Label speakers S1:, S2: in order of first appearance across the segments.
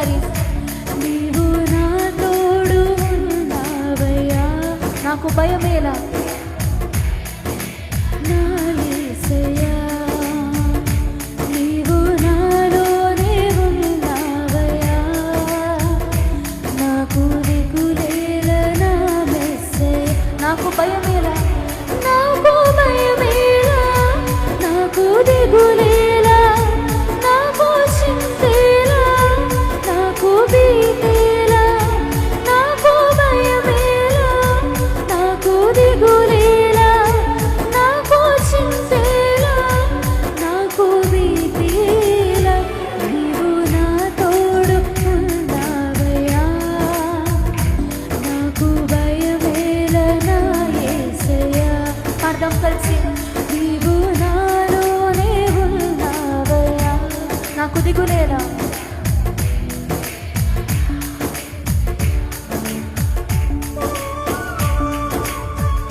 S1: నా నాకు భయమేలా? నీకు నేనా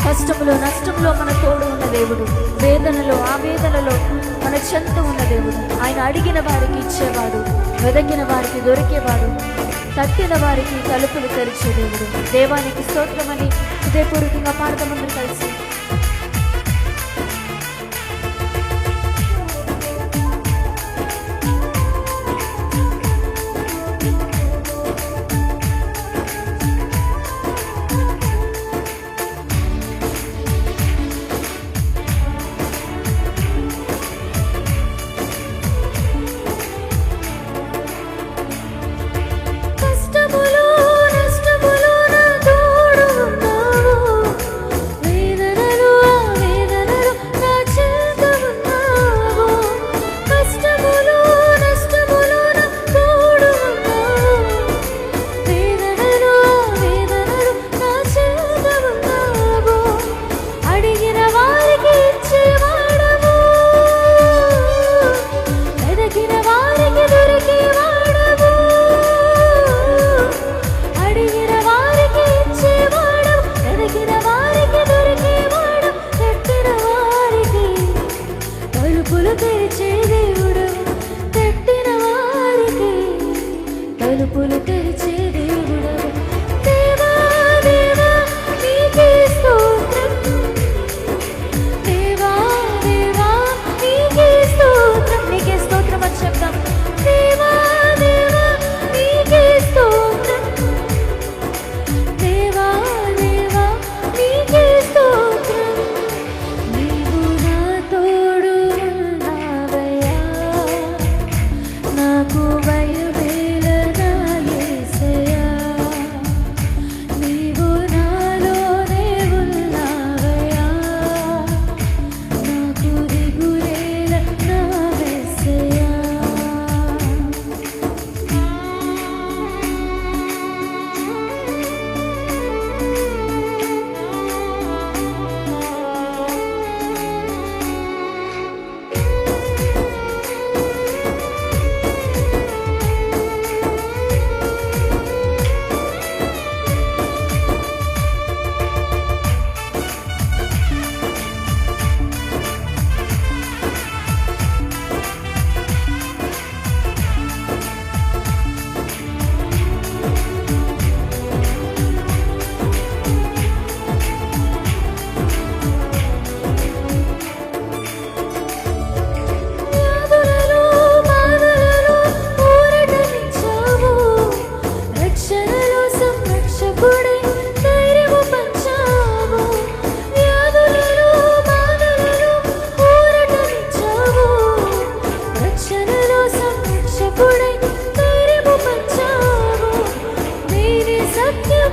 S1: కష్టంలో నష్టంలో మన తోడు ఉన్న దేవుడు. వేదనలో ఆవేదనలో మన చెంత ఉన్న దేవుడు. ఆయన అడిగిన వారికి ఇచ్చేవాడు వెదగిన వారికి దొరికేవాడు తట్టిన వారికి తలుపులు తెరిచే దేవుడు. దేవానికి స్తోత్రమని హృదయపూర్వకంగా పాడతామందరూ కలిసి.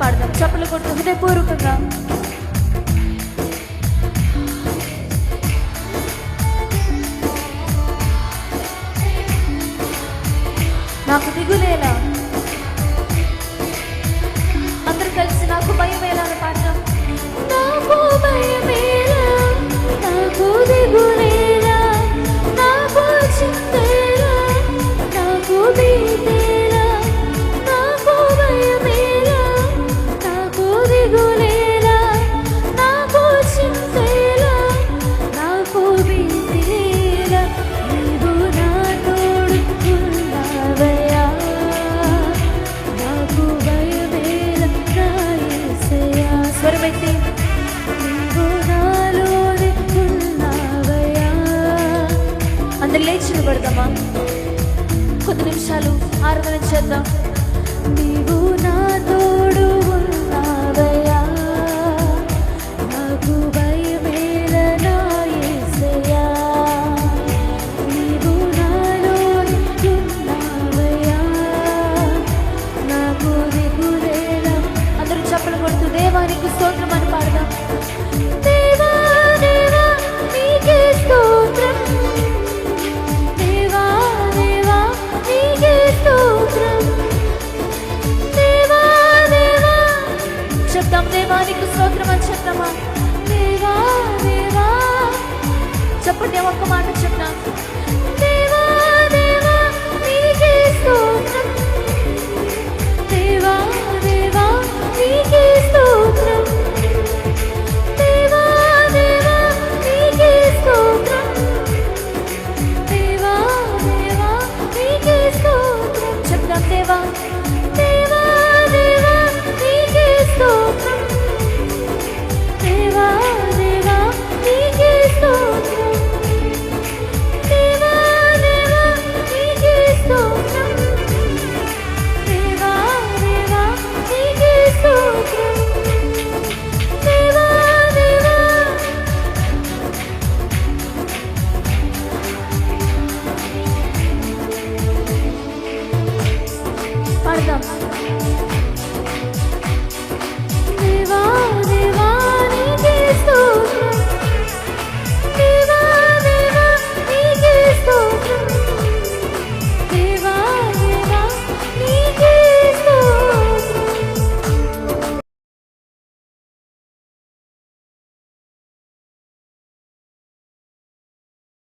S1: పాడదాం. చెప్పలు కొట్టు హృదయపూర్వకంగా. అందరు లేచి నిలబడదామా కొద్ది నిమిషాలు ఆరాధన చేద్దాం. నీవు నాతో Come on.